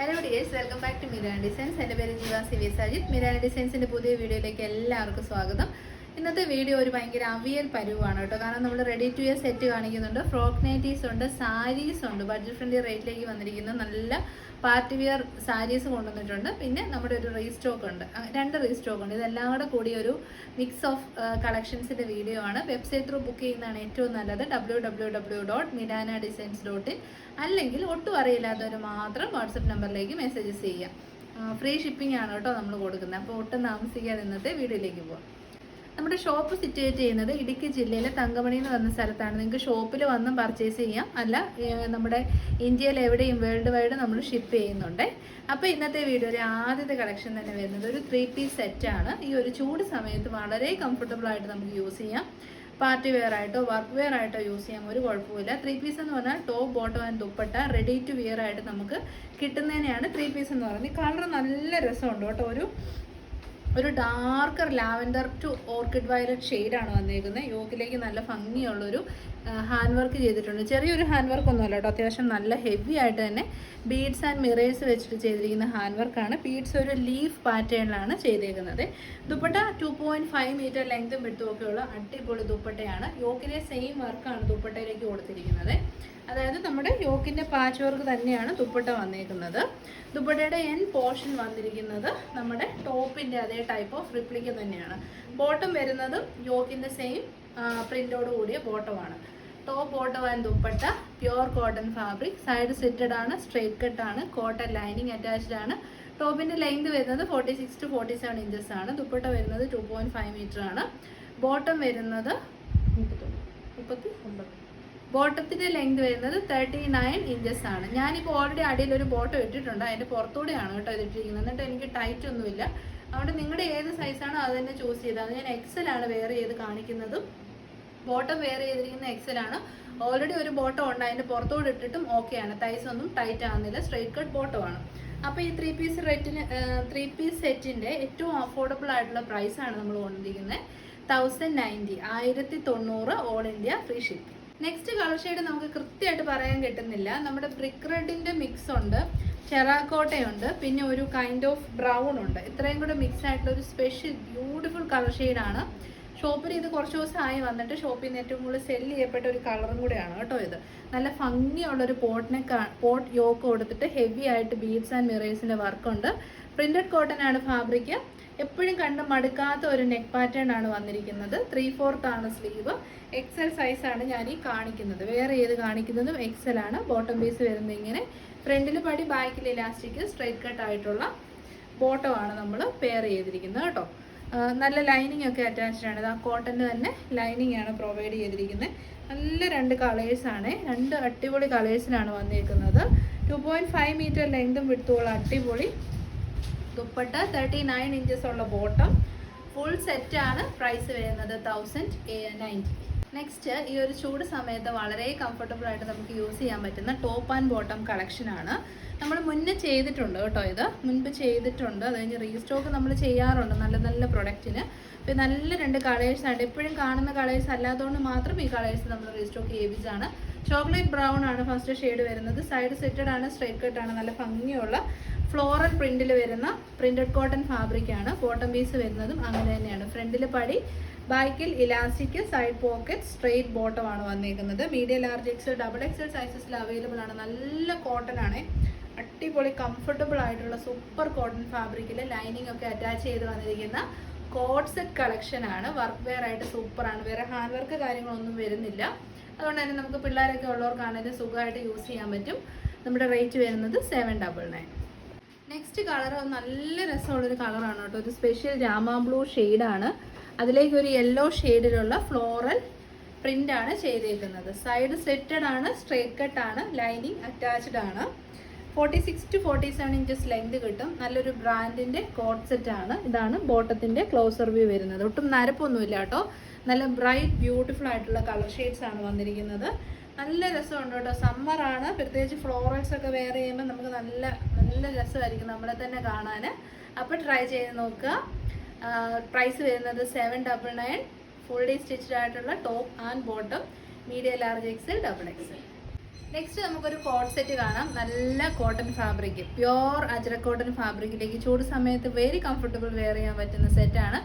Hello dears welcome back to Miran designs എന്റെ പേര് Jeeva C V Sajith Miran ഡിസൈൻസിന്റെ പുതിയ വീഡിയോയിലേക്ക് എല്ലാവർക്കും സ്വാഗതം. ഇന്നത്തെ വീഡിയോ ഒരു ഭയങ്കര അവിയൽ പരുവാണ് കേട്ടോ. കാരണം നമ്മൾ റെഡി ടു ഇയർ സെറ്റ് കാണിക്കുന്നുണ്ട്. ഫ്രോക്ക് നൈറ്റീസ് ഉണ്ട് സാരീസ് ഉണ്ട്. ബഡ്ജറ്റ് ഫ്രണ്ട്ലി റേറ്റിലേക്ക് വന്നിരിക്കുന്ന. നല്ല പാർട്ടി വെയർ സാരീസ് കൊണ്ടുവന്നിട്ടുണ്ട്. പിന്നെ നമ്മുടെ ഒരു റീസ്റ്റോക്ക് ഉണ്ട്. രണ്ട് റീസ്റ്റോക്ക് ഉണ്ട്. ഇതെല്ലാം കൂടെ കൂടി ഒരു മിക്സ് ഓഫ് കളക്ഷൻസിന്റെ വീഡിയോ ആണ്. വെബ്സൈറ്റ് ത്രൂ ബുക്ക് ചെയ്യുന്നതാണ് ഏറ്റവും നല്ലത്. W W W dot Milana designs dot in അല്ലെങ്കിൽ ഒട്ടും അറിയില്ലാത്തവർ മാത്രം വാട്സപ്പ് നമ്പറിലേക്ക് മെസ്സേജസ് ചെയ്യാം ഫ്രീ ഷിപ്പിംഗ് ആണ് കേട്ടോ നമ്മൾ കൊടുക്കുന്നത്. അപ്പോൾ ഒട്ടും താമസിക്കാതെ ഇന്നത്തെ വീഡിയോയിലേക്ക് പോവാം. നമ്മുടെ ഷോപ്പ് സിറ്റുവേറ്റ് ചെയ്യുന്നത് ഇടുക്കി ജില്ലയിലെ തങ്കമണി എന്ന് പറഞ്ഞ സ്ഥലത്താണ്. നിങ്ങൾക്ക് ഷോപ്പിൽ വന്നും പർച്ചേസ് ചെയ്യാം. അല്ല നമ്മുടെ ഇന്ത്യയിൽ എവിടെയും വേൾഡ് വൈഡ് നമ്മൾ ഷിപ്പ് ചെയ്യുന്നുണ്ട്. അപ്പോൾ ഇന്നത്തെ വീഡിയോയിൽ ആദ്യത്തെ കളക്ഷൻ തന്നെ വരുന്നത് ഒരു ത്രീ പീസ് സെറ്റാണ് ഈ ഒരു ചൂട് സമയത്ത് വളരെ കംഫർട്ടബിൾ ആയിട്ട് നമുക്ക് യൂസ് ചെയ്യാം. പാർട്ടി വെയർ ആയിട്ടോ വർക്ക് വെയർ ആയിട്ടോ യൂസ് ചെയ്യാം. ഒരു കുഴപ്പമില്ല ത്രീ പീസ് എന്ന് പറഞ്ഞാൽ top bottom and dupatta ready to wear ആയിട്ട് നമുക്ക് കിട്ടുന്നതിനെയാണ് ത്രീ പീസ് എന്ന് പറയുന്നത്. കളർ നല്ല രസമുണ്ട് കേട്ടോ. ഒരു ഒരു darker lavender to orchid violet ഷെയ്ഡാണ് വന്നേക്കുന്നത് യോക്കിലേക്ക് നല്ല ഭംഗിയുള്ളൊരു ഹാൻഡ് വർക്ക് ചെയ്തിട്ടുണ്ട്. ചെറിയൊരു ഹാൻഡ് വർക്ക് ഒന്നുമല്ല കേട്ടോ. അത്യാവശ്യം നല്ല ഹെവി ആയിട്ട് തന്നെ ബീഡ്സ് ആൻഡ് മിറേഴ്സ് വെച്ചിട്ട് ചെയ്തിരിക്കുന്ന ഹാൻഡ് വർക്കാണ് ബീഡ്സ് ഒരു ലീഫ് പാറ്റേണിലാണ് ചെയ്തേക്കുന്നത്. Dupatta two point five metre ലെങ്തും വിട്ടുമൊക്കെയുള്ള അടിപൊളി ദുപ്പട്ടയാണ്. യോക്കിലെ സെയിം വർക്കാണ് ദുപ്പട്ടയിലേക്ക് കൊടുത്തിരിക്കുന്നത്. അതായത് നമ്മുടെ യോക്കിന്റെ പാച്ച് വർക്ക് തന്നെയാണ് ദുപ്പട്ട വന്നേക്കുന്നത്. ദുപ്പട്ടയുടെ എൻ പോർഷൻ വന്നിരിക്കുന്നത് നമ്മുടെ ടോപ്പിന്റെ അതേ ടൈപ്പ് ഓഫ് റിപ്ലിക്ക തന്നെയാണ്. ബോട്ടം വരുന്നതും യോക്കിന്റെ സെയിം പ്രിന്റോട് കൂടിയ ബോട്ടമാണ് top bottom and dupatta pure cotton fabric side setted ആണ് സ്ട്രേറ്റ് കട്ട് ആണ് കോട്ടൺ ലൈനിങ് അറ്റാച്ച്ഡ് ആണ്. ടോപ്പിന്റെ ലെങ്ത് വരുന്നത് forty six to forty seven inches ആണ്. ദുപ്പട്ട വരുന്നത് ടു പോയിന്റ് ഫൈവ് മീറ്റർ ആണ്. ബോട്ടം വരുന്നത് മുപ്പത്തി ഒമ്പത്. ബോട്ടത്തിന്റെ ലെങ്ത് വരുന്നത് തേർട്ടി നയൻ ഇഞ്ചസ് ആണ്. ഞാനിപ്പോൾ ഓൾറെഡി അടിയിൽ ഒരു ബോട്ടം ഇട്ടിട്ടുണ്ട്. അതിന്റെ പുറത്തൂടെയാണ് കേട്ടോ ഇത് ഇട്ടിരിക്കുന്നത്. എന്നിട്ട് എനിക്ക് ടൈറ്റ് ഒന്നുമില്ല. അതുകൊണ്ട് നിങ്ങളുടെ ഏത് സൈസാണോ അത് തന്നെ ചൂസ് ചെയ്താൽ ഞാൻ ആണ് വെയർ ചെയ്ത് കാണിക്കുന്നതും. ബോട്ടം വെയർ ചെയ്തിരിക്കുന്ന എക്സൽ ആണ്. ഓൾറെഡി ഒരു ബോട്ടം ഉണ്ട്. അതിന്റെ പുറത്തോട് ഇട്ടിട്ടും ഓക്കെ ആണ്. തൈസ് ഒന്നും ടൈറ്റ് ആകുന്നില്ല സ്ട്രൈറ്റ് കട്ട് ബോട്ടമാണ് അപ്പോൾ ഈ ത്രീ പീസ് റേറ്റിന് ത്രീ പീസ് സെറ്റിന്റെ ഏറ്റവും അഫോർഡബിൾ ആയിട്ടുള്ള പ്രൈസാണ് നമ്മൾ കൊണ്ടിരിക്കുന്നത് തൗസൻഡ് നയന്റി ആയിരത്തി തൊണ്ണൂറ് all India free shipping next colour shade നമുക്ക് കൃത്യമായിട്ട് പറയാൻ കിട്ടുന്നില്ല. നമ്മുടെ ബ്രിക്ക് റെഡിന്റെ മിക്സ് ഉണ്ട് ചെറാക്കോട്ടയുണ്ട് പിന്നെ ഒരു കൈൻഡ് ഓഫ് ബ്രൗൺ ഉണ്ട്. ഇത്രയും കൂടെ മിക്സ് ആയിട്ടുള്ള ഒരു സ്പെഷ്യൽ ബ്യൂട്ടിഫുൾ കളർ ഷെയ്ഡാണ് ഷോപ്പിൽ ഇത് കുറച്ച് ദിവസമായി വന്നിട്ട് ഷോപ്പിൽ നിന്ന് ഏറ്റവും കൂടുതൽ സെല്ല് ചെയ്യപ്പെട്ട ഒരു കളറും കൂടെയാണ് കേട്ടോ ഇത്. നല്ല ഭംഗിയുള്ള ഒരു പോട്ടിനെ പോട്ട് യോക്ക് കൊടുത്തിട്ട് ഹെവി ആയിട്ട് ബീഡ്സ് ആൻഡ് മിറേഴ്സിന്റെ വർക്കുണ്ട് പ്രിന്റഡ് കോട്ടൺ ആണ് ഫാബ്രിക് എപ്പോഴും കണ്ട് മടുക്കാത്ത ഒരു നെക്ക് പാറ്റേൺ ആണ് വന്നിരിക്കുന്നത്. ത്രീ ഫോർത്ത് ആണ് സ്ലീവ് എക്സൽ സൈസ് ആണ് ഞാൻ ഈ കാണിക്കുന്നത്. വേറെ ഏത് കാണിക്കുന്നതും എക്സൽ ആണ്. ബോട്ടം പീസ് വരുന്നത് ഇങ്ങനെ. ഫ്രണ്ടിൽ പടി ബാക്കിൽ ഇലാസ്റ്റിക് സ്ട്രൈറ്റ് കട്ട് ആയിട്ടുള്ള ബോട്ടം ആണ് നമ്മൾ പെയർ ചെയ്തിരിക്കുന്നത് കേട്ടോ. നല്ല ലൈനിങ് ഒക്കെ അറ്റാച്ച്ഡ് ആണ്. ഇത് ആ കോട്ടന്റെ തന്നെ ലൈനിങ് ആണ് പ്രൊവൈഡ് ചെയ്തിരിക്കുന്നത്. നല്ല രണ്ട് കളേഴ്സാണ് രണ്ട് അടിപൊളി കളേഴ്സിലാണ് വന്നിരിക്കുന്നത് ടു പോയിന്റ് ഫൈവ് മീറ്റർ ലെങ്തും വിടുത്തുള്ള അടിപൊളി ദുപ്പട്ട തേർട്ടി നയൻ ഇഞ്ചസ് ഉള്ള ബോട്ടം ഫുൾ സെറ്റാണ് പ്രൈസ് വരുന്നത് തൗസൻഡ് നയന്റി നെക്സ്റ്റ് ഈ ഒരു ചൂട് സമയത്ത് വളരെ കംഫർട്ടബിൾ ആയിട്ട് നമുക്ക് യൂസ് ചെയ്യാൻ പറ്റുന്ന ടോപ്പ് ആൻഡ് ബോട്ടം കളക്ഷൻ ആണ്. നമ്മൾ മുന്നേ ചെയ്തിട്ടുണ്ട് കേട്ടോ ഇത്. മുൻപ് ചെയ്തിട്ടുണ്ട്. അത് കഴിഞ്ഞ് റീസ്റ്റോക്ക് നമ്മൾ ചെയ്യാറുണ്ട് നല്ല നല്ല പ്രൊഡക്റ്റിന് ഇപ്പം നല്ല രണ്ട് കളേഴ്സ് ആണ്. എപ്പോഴും കാണുന്ന കളേഴ്സ് അല്ലാത്തതുകൊണ്ട് മാത്രം ഈ കളേഴ്സ് നമ്മൾ റീസ്റ്റോക്ക് ചെയ്യിപ്പിച്ചാണ് ചോക്ലേറ്റ് ബ്രൗൺ ആണ് ഫസ്റ്റ് ഷെയ്ഡ് വരുന്നത്. സൈഡ് സെറ്റഡ് ആണ് സ്ട്രൈറ്റ് കട്ട് ആണ്. നല്ല ഭംഗിയുള്ള ഫ്ലോറൽ പ്രിന്റിൽ വരുന്ന പ്രിന്റഡ് കോട്ടൺ ഫാബ്രിക് ആണ്. ബോട്ടം പീസ് വരുന്നതും അങ്ങനെ തന്നെയാണ്. ഫ്രണ്ടിൽ പടി ബാക്കിൽ elastic side pocket straight bottom ആണ് വന്നിരിക്കുന്നത് medium large XL double XL സൈസസിൽ available ആണ്. നല്ല കോട്ടൺ ആണ്. അടിപൊളി കംഫർട്ടബിൾ ആയിട്ടുള്ള സൂപ്പർ കോട്ടൺ ഫാബ്രിക്കിൽ ലൈനിങ് ഒക്കെ അറ്റാച്ച് ചെയ്ത് വന്നിരിക്കുന്ന കോഡ് സെറ്റ് കളക്ഷൻ ആണ്. വർക്ക് വെയർ ആയിട്ട് സൂപ്പർ ആണ്. വേറെ ഹാൻഡ് വർക്ക് കാര്യങ്ങളൊന്നും വരുന്നില്ല. അതുകൊണ്ട് തന്നെ നമുക്ക് പിള്ളേരൊക്കെ ഉള്ളവർക്കാണെങ്കിലും സുഖമായിട്ട് യൂസ് ചെയ്യാൻ പറ്റും. നമ്മുടെ റേറ്റ് വരുന്നത് seven double nine next colour നല്ല രസമുള്ളൊരു കളറാണ് കേട്ടോ. ഒരു സ്പെഷ്യൽ രാമാ ബ്ലൂ ആണ്. അതിലേക്ക് ഒരു യെല്ലോ ഷെയ്ഡിലുള്ള ഫ്ലോറൽ പ്രിന്റ് ആണ് ചെയ്തേക്കുന്നത്. സൈഡ് സെറ്റഡ് ആണ് സ്ട്രേറ്റ് കട്ട് ആണ് ലൈനിങ് അറ്റാച്ച്ഡ് ആണ്. Forty six to forty seven inches length കിട്ടും. നല്ലൊരു ബ്രാൻഡിന്റെ കോട്ട് സെറ്റ് ആണ്. ഇതാണ് ബോട്ടത്തിന്റെ ക്ലോസർ വ്യൂ വരുന്നത്. ഒട്ടും നരപ്പൊന്നുമില്ല കേട്ടോ. നല്ല ബ്രൈറ്റ് ബ്യൂട്ടിഫുൾ ആയിട്ടുള്ള കളർ ഷെയ്ഡ്സ് ആണ് വന്നിരിക്കുന്നത്. നല്ല രസമുണ്ട് കേട്ടോ. സമ്മർ ആണ്. പ്രത്യേകിച്ച് ഫ്ലോറൽസ് ഒക്കെ വെയർ ചെയ്യുമ്പോൾ നമുക്ക് നല്ല നല്ല രസമായിരിക്കും നമ്മളെ തന്നെ കാണാൻ അപ്പോൾ ട്രൈ ചെയ്ത് നോക്കുക. പ്രൈസ് വരുന്നത് seven double nine full day stitched ആയിട്ടുള്ള top and bottom medium large XL double XL next നമുക്കൊരു കോട്ട് സെറ്റ് കാണാം. നല്ല cotton fabric pure Ajrakh cotton ഫാബ്രിക്കിലേക്ക് ചൂട് സമയത്ത് വെരി കംഫർട്ടബിൾ വെയർ ചെയ്യാൻ പറ്റുന്ന സെറ്റാണ്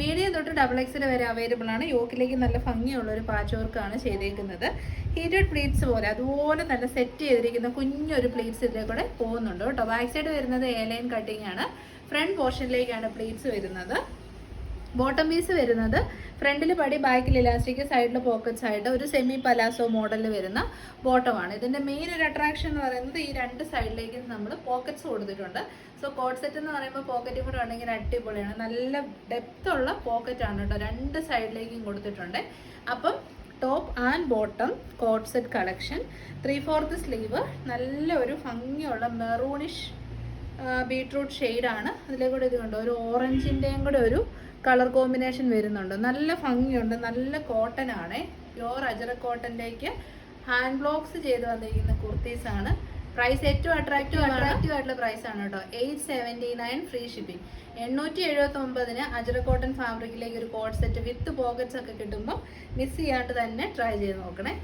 മീഡിയം തൊട്ട് ഡബിൾ എക്സിൽ വരെ അവൈലബിൾ ആണ്. യോക്കിലേക്ക് നല്ല ഭംഗിയുള്ള ഒരു പാച്ച് വർക്കാണ് ചെയ്തേക്കുന്നത്. ഹീറ്റഡ് പ്ലീറ്റ്സ് പോലെ അതുപോലെ നല്ല സെറ്റ് ചെയ്തിരിക്കുന്ന കുഞ്ഞൊരു പ്ലീറ്റ്സ് ഇതിലെ കൂടെ പോകുന്നുണ്ട് കേട്ടോ. ബാക്ക് സൈഡ് വരുന്നത് എ ലൈൻ കട്ടിംഗ് ആണ്. ഫ്രണ്ട് പോർഷനിലേക്കാണ് പ്ലീറ്റ്സ് വരുന്നത്. ബോട്ടം പീസ് വരുന്നത് ഫ്രണ്ടിൽ പടി ബാക്കിൽ ഇലാസ്റ്റിക് സൈഡിൽ പോക്കറ്റ്സ് ആയിട്ട് ഒരു സെമി പലാസോ മോഡലിൽ വരുന്ന ബോട്ടമാണ്. ഇതിന്റെ മെയിൻ ഒരു അട്രാക്ഷൻ എന്ന് പറയുന്നത് ഈ രണ്ട് സൈഡിലേക്ക് നമ്മൾ പോക്കറ്റ്സ് കൊടുത്തിട്ടുണ്ട്. സോ കോട്ട് സെറ്റ് എന്ന് പറയുമ്പോൾ പോക്കറ്റും കൂടെ ഉണ്ടെങ്കിൽ അടിപൊളിയാണ്. നല്ല ഡെപ്ത് ഉള്ള പോക്കറ്റ് ആണ് കേട്ടോ. രണ്ട് സൈഡിലേക്കും കൊടുത്തിട്ടുണ്ട്. അപ്പം top and bottom co-ord set collection three fourth sleeve നല്ല ഒരു ഭംഗിയുള്ള മെറൂണിഷ് ബീട്രൂട്ട് ഷെയ്ഡാണ്. അതിലെ കൂടെ ഇത് കണ്ടോ? ഒരു ഓറഞ്ചിന്റെയും കൂടെ ഒരു കളർ കോമ്പിനേഷൻ വരുന്നുണ്ട്. നല്ല ഭംഗിയുണ്ട്. നല്ല കോട്ടൺ ആണ് പ്യോർ അജറ കോട്ടന്റെക്ക് ഹാൻഡ് ബ്ലോക്സ് ചെയ്ത് വന്നിരിക്കുന്ന കുർത്തീസ് ആണ് പ്രൈസ് ഏറ്റവും അട്രാക്റ്റീവ് അട്രാക്റ്റീവ് ആയിട്ടുള്ള പ്രൈസ് ആണ് കേട്ടോ. Eight seventy nine free shipping എണ്ണൂറ്റി എഴുപത്തി ഒമ്പതിന് അജറ കോട്ടൺ ഫാബ്രിക്കിലേക്ക് ഒരു കോഡ് സെറ്റ് വിത്ത് പോക്കറ്റ്സ് ഒക്കെ കിട്ടുമ്പോൾ മിസ് ചെയ്യാണ്ട് തന്നെ ട്രൈ ചെയ്ത് നോക്കണേ.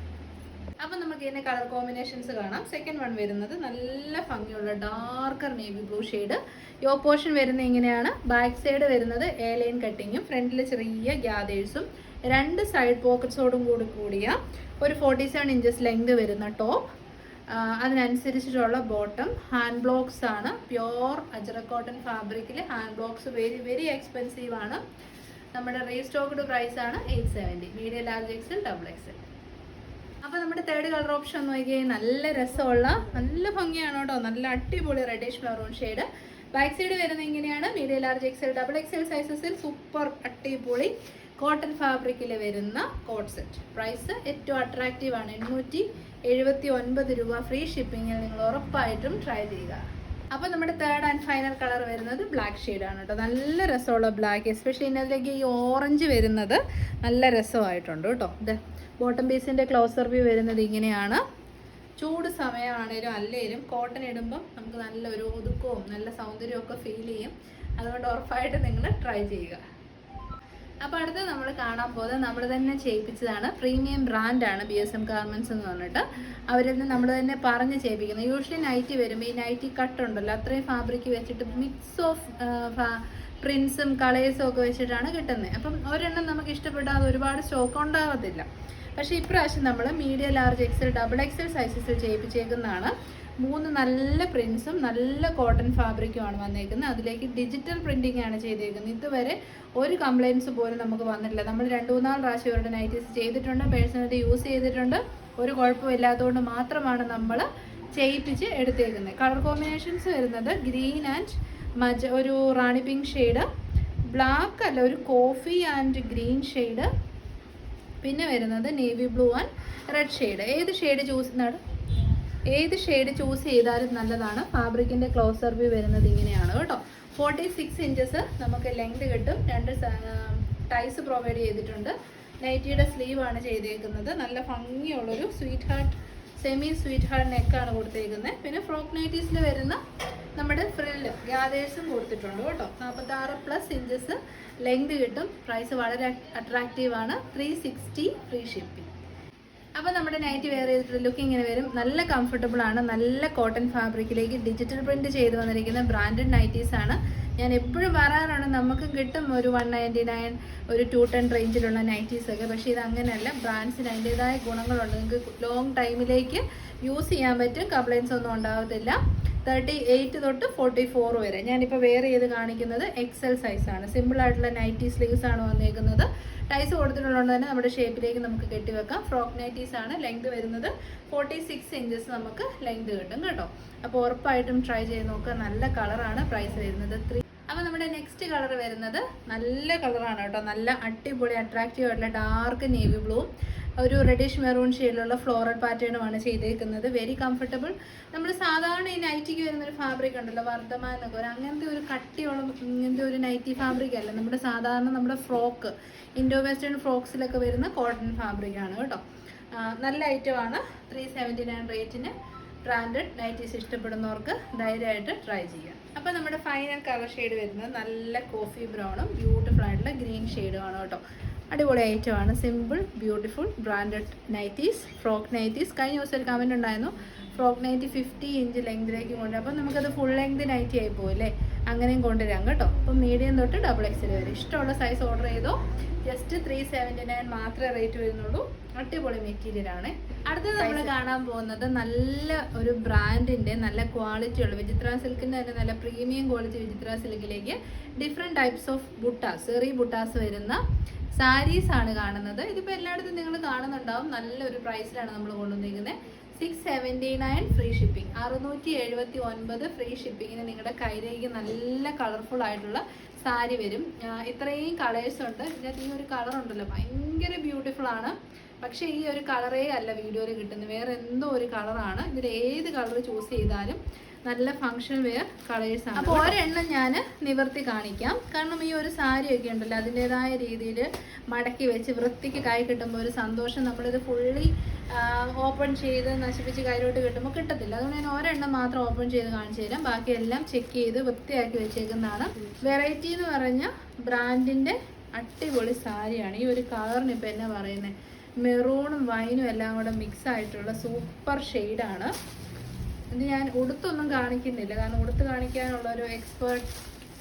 അപ്പം നമുക്ക് ഇതിന്റെ കളർ കോമ്പിനേഷൻസ് കാണാം. സെക്കൻഡ് വൺ വരുന്നത് നല്ല ഭംഗിയുള്ള ഡാർക്കർ നേവി ബ്ലൂ ഷെയ്ഡ് യോ പോർഷൻ വരുന്നത് ഇങ്ങനെയാണ്. ബാക്ക് സൈഡ് വരുന്നത് എ ലൈൻ കട്ടിങ്ങും ഫ്രണ്ടിൽ ചെറിയ ഗ്യാദേഴ്സും രണ്ട് സൈഡ് പോക്കറ്റ്സോടും കൂടി കൂടിയ ഒരു ഫോർട്ടി സെവൻ ഇഞ്ചസ് ലെങ്ത് വരുന്ന ടോപ്പ് അതിനനുസരിച്ചിട്ടുള്ള ബോട്ടം ഹാൻഡ് ബ്ലോക്സ് ആണ്. പ്യോർ അജറ കോട്ടൺ ഫാബ്രിക്കിൽ hand blocks very very expensive ആണ്. നമ്മുടെ റീസ്റ്റോക്ക്ഡ് പ്രൈസ് ആണ് eight seventy medium large XL double XL അപ്പൊ നമ്മുടെ തേർഡ് കളർ ഓപ്ഷൻ നോക്കിയാൽ നല്ല രസമുള്ള നല്ല ഭംഗിയാണ് കേട്ടോ. നല്ല അടിപൊളി reddish maroon shade back side വരുന്നത് ഇങ്ങനെയാണ്. Medium large XL double XL സൈസസിൽ super അടിപൊളി കോട്ടൺ ഫാബ്രിക്കിൽ വരുന്ന കോട്ട് സെറ്റ് പ്രൈസ് ഏറ്റവും അട്രാക്റ്റീവ് ആണ്. എണ്ണൂറ്റി എഴുപത്തി ഒൻപത് രൂപ ഫ്രീ ഷിപ്പിങ്ങിൽ നിങ്ങൾ ഉറപ്പായിട്ടും ട്രൈ ചെയ്യുക. അപ്പോൾ നമ്മുടെ തേർഡ് ആൻഡ് ഫൈനൽ കളർ വരുന്നത് ബ്ലാക്ക് ആണ് കേട്ടോ. നല്ല രസമുള്ള ബ്ലാക്ക് എസ്പെഷ്യലി ഇതിനകത്തേക്ക് ഈ ഓറഞ്ച് വരുന്നത് നല്ല രസമായിട്ടുണ്ട് കേട്ടോ. ഇത് ബോട്ടം പീസിന്റെ ക്ലോസർ വ്യൂ വരുന്നത് ഇങ്ങനെയാണ്. ചൂട് സമയമാണേലും അല്ലേലും കോട്ടൺ ഇടുമ്പം നമുക്ക് നല്ല ഒരു ഒതുക്കവും നല്ല സൗന്ദര്യവും ഒക്കെ ഫീൽ ചെയ്യും. അതുകൊണ്ട് ഉറപ്പായിട്ട് നിങ്ങൾ ട്രൈ ചെയ്യുക. അപ്പോൾ അടുത്ത് നമ്മൾ കാണാൻ പോകുന്നത് നമ്മൾ തന്നെ ചെയ്യിപ്പിച്ചതാണ് പ്രീമിയം ബ്രാൻഡാണ് ബി എസ് എം ഗാർമെന്റ്സ് എന്ന് പറഞ്ഞിട്ട്. അവരിൽ നിന്ന് നമ്മൾ തന്നെ പറഞ്ഞ് ചെയ്യിപ്പിക്കുന്നത്. യൂഷ്വലി നൈറ്റി വരുമ്പോൾ ഈ നൈറ്റി കട്ട് ഉണ്ടല്ലോ അത്രയും ഫാബ്രിക് വെച്ചിട്ട് മിക്സ് ഓഫ് പ്രിൻസും കളേഴ്സും ഒക്കെ വെച്ചിട്ടാണ് കിട്ടുന്നത്. അപ്പം ഒരെണ്ണം നമുക്ക് ഇഷ്ടപ്പെട്ടാൽ ഒരുപാട് സ്റ്റോക്ക് ഉണ്ടാകത്തില്ല പക്ഷേ ഇപ്രാവശ്യം നമ്മൾ medium large XL double XL സൈസസിൽ ചെയ്യിപ്പിച്ചേക്കുന്നതാണ്. മൂന്ന് നല്ല പ്രിൻസും നല്ല കോട്ടൺ ഫാബ്രിക്കുമാണ് വന്നേക്കുന്നത്. അതിലേക്ക് ഡിജിറ്റൽ പ്രിന്റിംഗ് ആണ് ചെയ്തേക്കുന്നത്. ഇതുവരെ ഒരു കംപ്ലയിൻസ് പോലും നമുക്ക് വന്നിട്ടില്ല. നമ്മൾ രണ്ട് മൂന്നാൽ പ്രാവശ്യം ഇവരുടെ നൈറ്റീസ് ചെയ്തിട്ടുണ്ട്. പേഴ്സണലി യൂസ് ചെയ്തിട്ടുണ്ട്. ഒരു കുഴപ്പമില്ലാത്തതുകൊണ്ട് മാത്രമാണ് നമ്മൾ ചെയ്യിപ്പിച്ച് എടുത്തേക്കുന്നത്. കളർ കോമ്പിനേഷൻസ് വരുന്നത് ഗ്രീൻ ആൻഡ് മജ ഒരു റാണി പിങ്ക് ഷെയ്ഡ് ബ്ലാക്ക് അല്ല ഒരു കോഫി ആൻഡ് ഗ്രീൻ ഷെയ്ഡ് പിന്നെ വരുന്നത് navy blue and red shade ഏത് ഷെയ്ഡ് ചൂസ് നട ഏത് ഷെയ്ഡ് ചൂസ് ചെയ്താലും നല്ലതാണ്. ഫാബ്രിക്കിന്റെ ക്ലോസർ വ്യൂ വരുന്നത് ഇങ്ങനെയാണ് കേട്ടോ. ഫോർട്ടി സിക്സ് ഇഞ്ചസ് നമുക്ക് ലെങ്ത് കിട്ടും. രണ്ട് ടൈസ് പ്രൊവൈഡ് ചെയ്തിട്ടുണ്ട്. നൈറ്റിയുടെ സ്ലീവ് ആണ് ചെയ്തേക്കുന്നത്. നല്ല ഭംഗിയുള്ളൊരു sweetheart semi sweetheart നെക്കാണ് കൊടുത്തേക്കുന്നത്. പിന്നെ ഫ്രോക്ക് നൈറ്റീസിൽ വരുന്ന നമ്മുടെ ഫ്രില്ല് ഗ്യാദേഴ്സും കൊടുത്തിട്ടുണ്ട് കേട്ടോ. നാൽപ്പത്തി ആറ് പ്ലസ് ഇഞ്ചസ് ലെങ്ത് കിട്ടും. പ്രൈസ് വളരെ അട്രാക്റ്റീവ് ആണ്. ത്രീ സിക്സ്റ്റി ഫ്രീ ഷിപ്പിംഗ് അപ്പോൾ നമ്മുടെ നൈറ്റ് വെയർ ചെയ്തിട്ട് ലുക്ക് ഇങ്ങനെ വരും. നല്ല കംഫർട്ടബിൾ ആണ്. നല്ല കോട്ടൺ ഫാബ്രിക്കിലേക്ക് ഡിജിറ്റൽ പ്രിന്റ് ചെയ്ത് വന്നിരിക്കുന്ന ബ്രാൻഡഡ് നൈറ്റീസ് ആണ്. ഞാൻ എപ്പോഴും പറയാറാണ് നമുക്ക് കിട്ടും ഒരു വൺ നയന്റി നയൻ ഒരു ടു ടെൻ റേഞ്ചിലുള്ള നൈറ്റീസ് ഒക്കെ. പക്ഷേ ഇത് അങ്ങനെയല്ല. ബ്രാൻഡ്സിന് അതിന്റെതായ ഗുണങ്ങളുണ്ട്. നിങ്ങൾക്ക് ലോങ് ടൈമിലേക്ക് യൂസ് ചെയ്യാൻ പറ്റും. കംപ്ലയിൻസ് ഒന്നും ഉണ്ടാകത്തില്ല തേർട്ടി എയ്റ്റ് തൊട്ട് ഫോർട്ടി ഫോർ വരെ. ഞാനിപ്പോൾ വെയർ ചെയ്ത് കാണിക്കുന്നത് എക്സൽ സൈസാണ് സിമ്പിൾ ആയിട്ടുള്ള നൈറ്റി സ്ലീവ്സ് ആണ് വന്നേക്കുന്നത്. ടൈസ് കൊടുത്തിട്ടുള്ളതുകൊണ്ട് തന്നെ നമ്മുടെ ഷേപ്പിലേക്ക് നമുക്ക് കെട്ടിവെക്കാം. ഫ്രോക്ക് നൈറ്റീസ് ആണ് ലെങ്ത് വരുന്നത്. ഫോർട്ടി സിക്സ് ഇഞ്ചസ് നമുക്ക് ലെങ്ത് കിട്ടും കേട്ടോ. അപ്പോൾ ഉറപ്പായിട്ടും ട്രൈ ചെയ്ത് നോക്കുക. നല്ല കളറാണ് പ്രൈസ് വരുന്നത്. ത്രീ അപ്പോൾ നമ്മുടെ നെക്സ്റ്റ് കളർ വരുന്നത് നല്ല കളറാണ് കേട്ടോ. നല്ല അടിപൊളി അട്രാക്റ്റീവ് ആയിട്ടുള്ള ഡാർക്ക് നേവി ബ്ലൂവും ഒരു റെഡിഷ് മെറൂൺ ഷെയ്ഡിലുള്ള ഫ്ലോറൽ പാറ്റേണുമാണ് ചെയ്തേക്കുന്നത്. വെരി കംഫർട്ടബിൾ നമ്മൾ സാധാരണ ഈ നൈറ്റിക്ക് വരുന്ന ഒരു ഫാബ്രിക് ഉണ്ടല്ലോ വർദ്ധമാൻ എന്നൊക്കെ ഒരു അങ്ങനത്തെ ഒരു കട്ടിയുള്ള ഇങ്ങനത്തെ ഒരു നൈറ്റി ഫാബ്രിക് അല്ല. നമ്മുടെ സാധാരണ നമ്മുടെ ഫ്രോക്ക് ഇൻഡോ വെസ്റ്റേൺ ഫ്രോക്സിലൊക്കെ വരുന്ന കോട്ടൺ ഫാബ്രിക് ആണ് കേട്ടോ. നല്ല ഐറ്റമാണ് ത്രീ സെവന്റി നയൻ റേറ്റിന് ബ്രാൻഡഡ് നൈറ്റീസ് ഇഷ്ടപ്പെടുന്നവർക്ക് ധൈര്യമായിട്ട് ട്രൈ ചെയ്യാം. അപ്പോൾ നമ്മുടെ ഫൈനൽ കളർ ഷെയ്ഡ് വരുന്നത് നല്ല കോഫി ബ്രൗണും ബ്യൂട്ടിഫുൾ ആയിട്ടുള്ള ഗ്രീൻ ഷെയ്ഡുമാണ് കേട്ടോ. അടിപൊളി ഐറ്റമാണ് simple beautiful branded nighties frock nighties കഴിഞ്ഞ ദിവസം ഒരു കമന്റ് ഉണ്ടായിരുന്നു. ഫ്രോക്ക് നൈറ്റി ഫിഫ്റ്റി ഇഞ്ച് ലെങ്തിലേക്ക് കൊണ്ടുവരും അപ്പം നമുക്കത് ഫുൾ ലെങ്ത് നൈറ്റി ആയി പോകില്ലേ അങ്ങനെയും കൊണ്ടുവരാം കേട്ടോ. അപ്പം മീഡിയം തൊട്ട് ഡബിൾ എക്സിൽ വരെ. ഇഷ്ടമുള്ള സൈസ് ഓർഡർ ചെയ്തോ? ജസ്റ്റ് ത്രീ സെവന്റി നയൻ മാത്രമേ റേറ്റ് വരുന്നുള്ളൂ. അടിപൊളി മെറ്റീരിയൽ ആണ്. അടുത്തത് നമ്മൾ കാണാൻ പോകുന്നത് നല്ല ഒരു ബ്രാൻഡിന്റെ നല്ല ക്വാളിറ്റി ഉള്ള വിചിത്ര സിൽക്കിന്റെ തന്നെ നല്ല പ്രീമിയം ക്വാളിറ്റി വിചിത്ര സിൽക്കിലേക്ക് ഡിഫറെന്റ് ടൈപ്സ് ഓഫ് ബുട്ടാസ് ചെറിയ ബുട്ടാസ് വരുന്ന സാരീസ് ആണ് കാണുന്നത്. ഇതിപ്പോൾ എല്ലായിടത്തും നിങ്ങൾ കാണുന്നുണ്ടാവും. നല്ലൊരു പ്രൈസിലാണ് നമ്മൾ കൊണ്ടുവന്നിരിക്കുന്നത് six seventy nine free shipping അറുന്നൂറ്റി എഴുപത്തി ഒൻപത് ഫ്രീ ഷിപ്പിങ്ങിന് നിങ്ങളുടെ കയ്യിലേക്ക് നല്ല കളർഫുൾ ആയിട്ടുള്ള സാരി വരും. ഇത്രയും കളേഴ്സ് ഉണ്ട്. ഇതിനകത്ത് ഈ ഒരു കളർ ഉണ്ടല്ലോ. ഭയങ്കര ബ്യൂട്ടിഫുൾ ആണ്. പക്ഷേ ഈ ഒരു കളറേ അല്ല വീഡിയോയിൽ കിട്ടുന്നത്. വേറെ എന്തോ ഒരു കളറാണ് ഇതിൽ ഏത് കളർ ചൂസ് ചെയ്താലും നല്ല ഫങ്ഷൻ വെയർ കളേഴ്സ് ആണ്. അപ്പോൾ ഒരെണ്ണം ഞാൻ നിവർത്തി കാണിക്കാം. കാരണം ഈ ഒരു സാരി ഒക്കെ ഉണ്ടല്ലോ അതിന്റെതായ രീതിയിൽ മടക്കി വെച്ച് വൃത്തിക്ക് കൈ കിട്ടുമ്പോൾ ഒരു സന്തോഷം. നമ്മളിത് ഫുള്ളി ഓപ്പൺ ചെയ്ത് നശിപ്പിച്ച് കയ്യിലോട്ട് കിട്ടുമ്പോൾ കിട്ടത്തില്ല. അതുകൊണ്ട് ഞാൻ ഒരെണ്ണം മാത്രം ഓപ്പൺ ചെയ്ത് കാണിച്ചു തരാം. ബാക്കിയെല്ലാം ചെക്ക് ചെയ്ത് വൃത്തിയാക്കി വെച്ചേക്കുന്നതാണ്. വെറൈറ്റി എന്ന് പറഞ്ഞ ബ്രാൻഡിന്റെ അടിപൊളി സാരിയാണ്. ഈ ഒരു കളറിന് ഇപ്പം എന്നാ പറയുന്നത് മെറൂണും വൈനും എല്ലാം കൂടെ മിക്സ് ആയിട്ടുള്ള സൂപ്പർ ഷെയ്ഡാണ് ഇത് ഞാൻ ഉടുത്തൊന്നും കാണിക്കുന്നില്ല. കാരണം ഉടുത്ത് കാണിക്കാനുള്ള ഒരു എക്സ്പേർട്ട്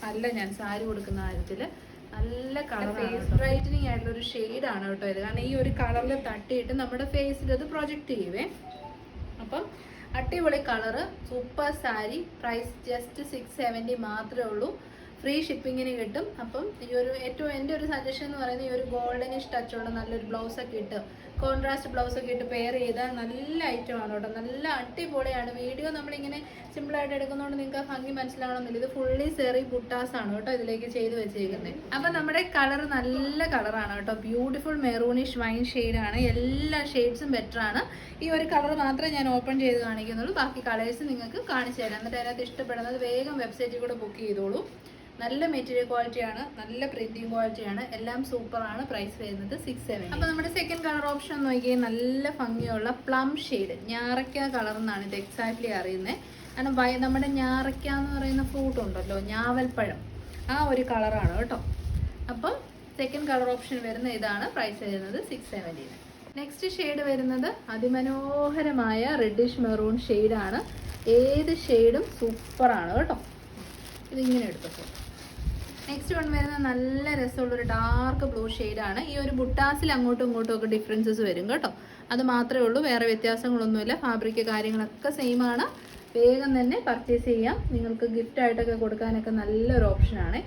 അല്ല ഞാൻ. സാരി കൊടുക്കുന്ന കാര്യത്തിൽ നല്ല കളർ ഫേസ് ബ്രൈറ്റനിങ് ആയിട്ടുള്ള ഒരു ഷെയ്ഡാണ് കേട്ടോ ഇത്. കാരണം ഈ ഒരു കളറിൽ തട്ടിയിട്ട് നമ്മുടെ ഫേസിൽ അത് പ്രൊജക്റ്റ് ചെയ്യുവേ. അപ്പം അടിപൊളി colour super sari price just six seventy മാത്രമേ ഉള്ളൂ. ഫ്രീ ഷിപ്പിങ്ങിന് കിട്ടും. അപ്പം ഈ ഒരു ഏറ്റവും എന്റെ ഒരു സജഷൻ എന്ന് പറയുന്നത് ഈ ഒരു ഗോൾഡനിഷ് ടച്ചോടെ നല്ലൊരു ബ്ലൗസൊക്കെ ഇട്ട് കോൺട്രാസ്റ്റ് ബ്ലൗസ് ഒക്കെ ഇട്ട് പെയർ ചെയ്താൽ നല്ല ഐറ്റം ആണ് കേട്ടോ. നല്ല അടിപൊളിയാണ്. വീഡിയോ നമ്മളിങ്ങനെ സിമ്പിളായിട്ട് എടുക്കുന്നതുകൊണ്ട് നിങ്ങൾക്ക് ഭംഗി മനസ്സിലാവണമെന്നില്ല. ഇത് ഫുള്ളി സെറി ആണ് കേട്ടോ ഇതിലേക്ക് ചെയ്ത് വെച്ചേക്കുന്നത് അപ്പം നമ്മുടെ കളർ നല്ല കളറാണ് കേട്ടോ. ബ്യൂട്ടിഫുൾ മെറൂണിഷ് വൈൻ ആണ്. എല്ലാ ഷെയ്ഡ്സും ബെറ്റർ ആണ്. ഈ ഒരു കളർ മാത്രമേ ഞാൻ ഓപ്പൺ ചെയ്ത് കാണിക്കുന്നുള്ളൂ. ബാക്കി കളേഴ്സ് നിങ്ങൾക്ക് കാണിച്ചു തരാം. എന്നിട്ട് അതിനകത്ത് ഇഷ്ടപ്പെടുന്നത് വേഗം വെബ്സൈറ്റിൽ കൂടെ ബുക്ക് ചെയ്തോളൂ. നല്ല മെറ്റീരിയൽ ക്വാളിറ്റിയാണ് നല്ല പ്രിന്റിംഗ് ക്വാളിറ്റിയാണ് എല്ലാം സൂപ്പറാണ് പ്രൈസ് വരുന്നത് സിക്സ് സെവൻ അപ്പോൾ നമ്മുടെ സെക്കൻഡ് കളർ ഓപ്ഷൻ നോക്കിയാൽ നല്ല ഭംഗിയുള്ള പ്ലം ഷെയ്ഡ് ഞാറയ്ക്ക കളർ എന്നാണ് ഇത് എക്സാക്ട്ലി അറിയുന്നത് കാരണം നമ്മുടെ ഞാറയ്ക്ക എന്ന് പറയുന്ന ഫ്രൂട്ട് ഉണ്ടല്ലോ ഞാവൽപ്പഴം ആ ഒരു കളറാണ് കേട്ടോ. അപ്പം സെക്കൻഡ് കളർ ഓപ്ഷൻ വരുന്ന ഇതാണ് പ്രൈസ് വരുന്നത് സിക്സ് സെവന്റീന് നെക്സ്റ്റ് ഷെയ്ഡ് വരുന്നത് അതിമനോഹരമായ റെഡിഷ് മെറൂൺ ഷെയ്ഡാണ് ഏത് ഷെയ്ഡും സൂപ്പറാണ് കേട്ടോ. ഇതിങ്ങനെ എടുത്തപ്പോൾ നെക്സ്റ്റ് വൺ വരുന്ന നല്ല രസമുള്ള ഒരു ഡാർക്ക് ബ്ലൂ ആണ്. ഈ ഒരു ബുട്ടാസിൽ അങ്ങോട്ടും ഇങ്ങോട്ടും ഒക്കെ ഡിഫറൻസസ് വരും കേട്ടോ. അത് മാത്രമേ ഉള്ളൂ വേറെ വ്യത്യാസങ്ങളൊന്നുമില്ല. ഫാബ്രിക് കാര്യങ്ങളൊക്കെ സെയിം ആണ്. വേഗം തന്നെ പർച്ചേസ് ചെയ്യാം. നിങ്ങൾക്ക് ഗിഫ്റ്റ് ആയിട്ടൊക്കെ കൊടുക്കാനൊക്കെ നല്ലൊരു ഓപ്ഷനാണ്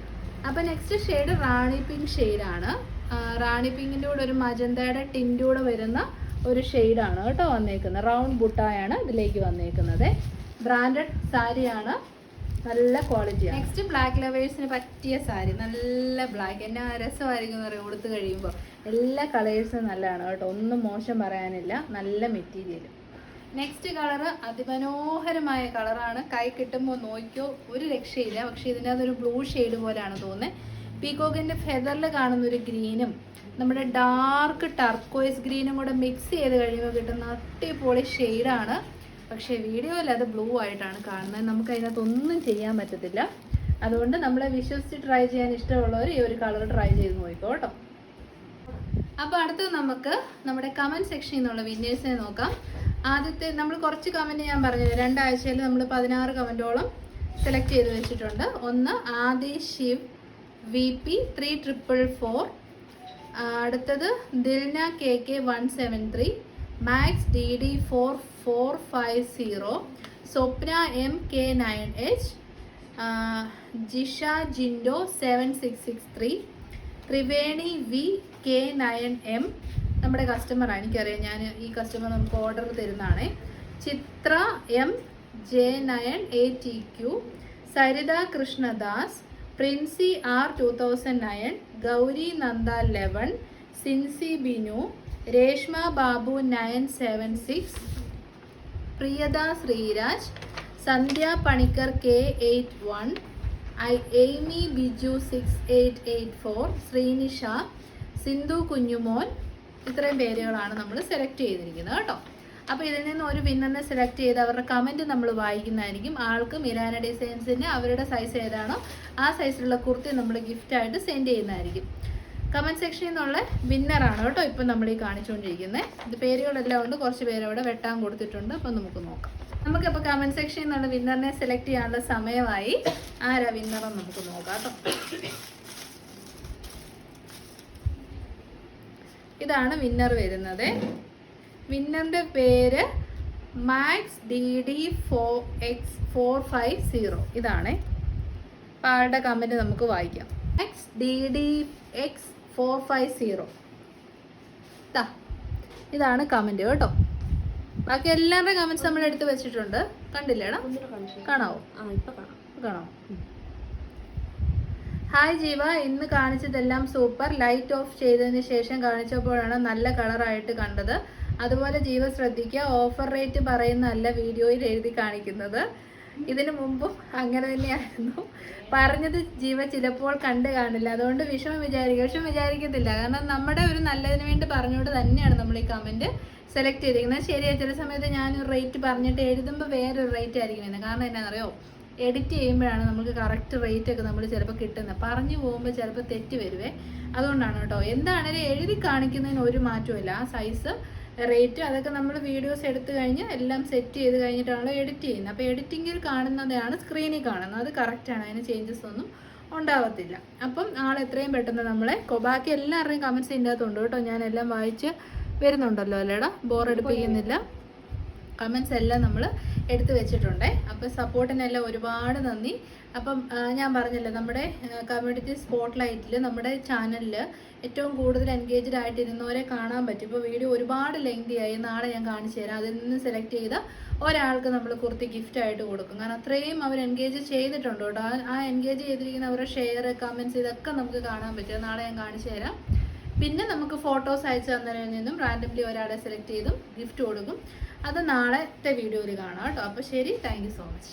അപ്പോൾ നെക്സ്റ്റ് ഷെയ്ഡ് റാണി പിങ്ക് ഷെയ്ഡാണ് റാണി പിങ്കിന്റെ കൂടെ ഒരു മജന്തയുടെ ടിന്റെ കൂടെ വരുന്ന ഒരു ഷെയ്ഡാണ് കേട്ടോ വന്നേക്കുന്നത്. റൗണ്ട് ബുട്ടായാണ് ഇതിലേക്ക് വന്നേക്കുന്നത്. ബ്രാൻഡഡ് സാരിയാണ്. നല്ല ക്വാളിറ്റിയാണ് നെക്സ്റ്റ് ബ്ലാക്ക് ലവേഴ്സിന് പറ്റിയ സാരി നല്ല ബ്ലാക്ക് എന്നെ രസമായിരിക്കും എന്ന് പറയും ഉടുത്ത് കഴിയുമ്പോൾ എല്ലാ കളേഴ്സും നല്ലതാണ് കേട്ടോ. ഒന്നും മോശം പറയാനില്ല. നല്ല മെറ്റീരിയൽ നെക്സ്റ്റ് കളറ് അതിമനോഹരമായ കളറാണ് കൈ കിട്ടുമ്പോൾ നോക്കിയോ ഒരു രക്ഷയില്ല. പക്ഷേ ഇതിനകത്തൊരു ബ്ലൂ ഷെയ്ഡ് പോലെയാണ് തോന്നുന്നത് പീകോക്കിന്റെ ഫെദറിൽ കാണുന്ന ഒരു ഗ്രീനും നമ്മുടെ ഡാർക്ക് ടർക്കോയ്സ് ഗ്രീനും കൂടെ മിക്സ് ചെയ്ത് കഴിയുമ്പോൾ കിട്ടുന്ന അടിപൊളി ഷെയ്ഡാണ് പക്ഷേ വീഡിയോയിൽ അത് ബ്ലൂ ആയിട്ടാണ് കാണുന്നത്. നമുക്ക് അതിനകത്ത് ഒന്നും ചെയ്യാൻ പറ്റത്തില്ല. അതുകൊണ്ട് നമ്മളെ വിശ്വസിച്ച് ട്രൈ ചെയ്യാൻ ഇഷ്ടമുള്ളവർ ഈ ഒരു കളർ ട്രൈ ചെയ്ത് നോക്കിക്കോ കേട്ടോ. അപ്പോൾ അടുത്തത് നമുക്ക് നമ്മുടെ കമന്റ് സെക്ഷനിൽ നിന്നുള്ള വിന്നേഴ്സിനെ നോക്കാം. ആദ്യത്തെ നമ്മൾ കുറച്ച് കമന്റ് ഞാൻ പറഞ്ഞത് രണ്ടാഴ്ചയിൽ നമ്മൾ പതിനാറ് കമന്റോളം സെലക്ട് ചെയ്ത് വെച്ചിട്ടുണ്ട്. ഒന്ന് Aadi Shiv V P three triple four അടുത്തത് Dilna K K one seven three max D D four four five zero Swapna M K nine H Jisha Jinto seven six six three Triveni V K nine M നമ്മുടെ കസ്റ്റമറാണ് എനിക്കറിയാം ഞാൻ ഈ customer നമുക്ക് order തരുന്നതാണേ. Chithra M J nine A T Q Saritha Krishnadas Princy R two thousand nine Gouri Nanda eleven Sincy Binu Reshma Babu nine seven six Priyatha Sreeraj Sandhya Panicker K eight one I Aimy Biju six eight eight four Sreenisha Sindhu Kunjumon ഇത്രയും പേരുകളാണ് നമ്മൾ select ചെയ്തിരിക്കുന്നത് കേട്ടോ. അപ്പോൾ ഇതിൽ നിന്ന് ഒരു വിന്നറിനെ select ചെയ്ത് അവരുടെ കമന്റ് നമ്മൾ വായിക്കുന്നതായിരിക്കും. ആൾക്ക് മിരാന ഡിസൈൻസിന്റെ അവരുടെ സൈസ് ഏതാണോ ആ സൈസിലുള്ള കുർത്തി നമ്മൾ ഗിഫ്റ്റായിട്ട് സെൻഡ് ചെയ്യുന്നതായിരിക്കും. കമന്റ് സെക്ഷനിൽ നിന്നുള്ള വിന്നറാണ് കേട്ടോ ഇപ്പം നമ്മൾ ഈ കാണിച്ചുകൊണ്ടിരിക്കുന്നത് ഇത് പേരുകളെല്ലാം ഉണ്ട് കുറച്ച് പേരവിടെ വെട്ടാൻ കൊടുത്തിട്ടുണ്ട് അപ്പം നമുക്ക് നോക്കാം. നമുക്കിപ്പോൾ കമന്റ് സെക്ഷനിൽ നിന്നുള്ള വിന്നറിനെ സെലക്ട് ചെയ്യാനുള്ള സമയമായി. ആരാ വിന്നറെന്ന് നമുക്ക് നോക്കാം കേട്ടോ. ഇതാണ് വിന്നർ വരുന്നത്. വിന്നറിന്റെ പേര് max D D four X four five zero ഇതാണ്. അപ്പോൾ ആളുടെ കമന്റ് നമുക്ക് വായിക്കാം. X D D X four five zero ഇതാ ഇതാണ് കമന്റ് കേട്ടോ. ബാക്കി എല്ലാവരുടെയും കമന്റ്സ് നമ്മൾ എടുത്ത് വെച്ചിട്ടുണ്ട്. കണ്ടില്ലേടാ കാണാവോ? കാണാവോ? ഹായ് ജീവ ഇന്ന് കാണിച്ചതെല്ലാം സൂപ്പർ ലൈറ്റ് ഓഫ് ചെയ്തതിന് ശേഷം കാണിച്ചപ്പോഴാണ് നല്ല കളറായിട്ട് കണ്ടത്. അതുപോലെ ജീവ ശ്രദ്ധിക്കുക. ഓഫർ റേറ്റ് പറയുന്നതല്ല വീഡിയോയിൽ എഴുതി കാണിക്കുന്നത്. ഇതിനു മുമ്പും അങ്ങനെ തന്നെയായിരുന്നു. പറഞ്ഞത് ജീവ ചിലപ്പോൾ കണ്ടു കാണില്ല. അതുകൊണ്ട് വിഷമം വിചാരിക്കുക വിഷമം വിചാരിക്കത്തില്ല. കാരണം നമ്മുടെ ഒരു നല്ലതിന് വേണ്ടി പറഞ്ഞുകൊണ്ട് തന്നെയാണ് നമ്മൾ ഈ കമന്റ് സെലക്ട് ചെയ്തിരിക്കുന്നത്. ശരിയാണ് ചില സമയത്ത് ഞാൻ ഒരു റേറ്റ് പറഞ്ഞിട്ട് എഴുതുമ്പോൾ വേറൊരു റേറ്റ് ആയിരിക്കും വരുന്നത്. കാരണം എന്നാണെന്നറിയോ എഡിറ്റ് ചെയ്യുമ്പോഴാണ് നമുക്ക് കറക്റ്റ് റേറ്റ് ഒക്കെ നമ്മൾ ചിലപ്പോൾ കിട്ടുന്നത്. പറഞ്ഞു പോകുമ്പോൾ ചിലപ്പോൾ തെറ്റ് വരുവേ. അതുകൊണ്ടാണ് കേട്ടോ. എന്താണേലും എഴുതി കാണിക്കുന്നതിന് ഒരു മാറ്റമില്ല ആ സൈസ് റേറ്റ് അതൊക്കെ നമ്മൾ വീഡിയോസ് എടുത്തു കഴിഞ്ഞ് എല്ലാം സെറ്റ് ചെയ്ത് കഴിഞ്ഞിട്ടാണല്ലോ എഡിറ്റ് ചെയ്യുന്നത്. അപ്പോൾ എഡിറ്റിങ്ങിൽ കാണുന്നതാണ് സ്ക്രീനിൽ കാണുന്നത്. അത് കറക്റ്റാണ് അതിന് ചേഞ്ചസ് ഒന്നും ഉണ്ടാവത്തില്ല. അപ്പം ആൾ എത്രയും പെട്ടെന്ന് നമ്മളെ ബാക്കി എല്ലാവരുടെയും കമൻസ് ഇതിന്റെ അകത്തുണ്ട് കേട്ടോ. ഞാൻ എല്ലാം വായിച്ച് വരുന്നുണ്ടല്ലോ അല്ലേടാ? ബോറടിപ്പിക്കുന്നില്ല കമൻസ് എല്ലാം നമ്മൾ എടുത്തു വെച്ചിട്ടുണ്ട്. അപ്പോൾ സപ്പോർട്ടിനെല്ലാം ഒരുപാട് നന്ദി. അപ്പം ഞാൻ പറഞ്ഞല്ലോ നമ്മുടെ കമ്മ്യൂണിറ്റി സ്പോട്ട് ലൈറ്റിൽ നമ്മുടെ ചാനലിൽ ഏറ്റവും കൂടുതൽ എൻഗേജ്ഡ് ആയിട്ടിരുന്നവരെ കാണാൻ പറ്റും. ഇപ്പോൾ വീഡിയോ ഒരുപാട് ലെങ്തി ആയി നാളെ ഞാൻ കാണിച്ചു തരാം. അതിൽ നിന്ന് സെലക്ട് ചെയ്ത ഒരാൾക്ക് നമ്മൾ കുർത്തി ഗിഫ്റ്റ് ആയിട്ട് കൊടുക്കും. കാരണം അത്രയും അവർ എൻഗേജ് ചെയ്തിട്ടുണ്ട് കേട്ടോ. ആ- എൻഗേജ് ചെയ്തിരിക്കുന്ന അവരുടെ ഷെയർ കമൻസ് ഇതൊക്കെ നമുക്ക് കാണാൻ പറ്റും. നാളെ ഞാൻ കാണിച്ചു തരാം. പിന്നെ നമുക്ക് ഫോട്ടോസ് അയച്ചു തന്നതിൽ നിന്നും റാൻഡംലി ഒരാളെ സെലക്ട് ചെയ്തും ഗിഫ്റ്റ് കൊടുക്കും. അത് നാളത്തെ വീഡിയോയിൽ കാണാം കേട്ടോ. അപ്പോൾ ശരി താങ്ക് സോ മച്ച്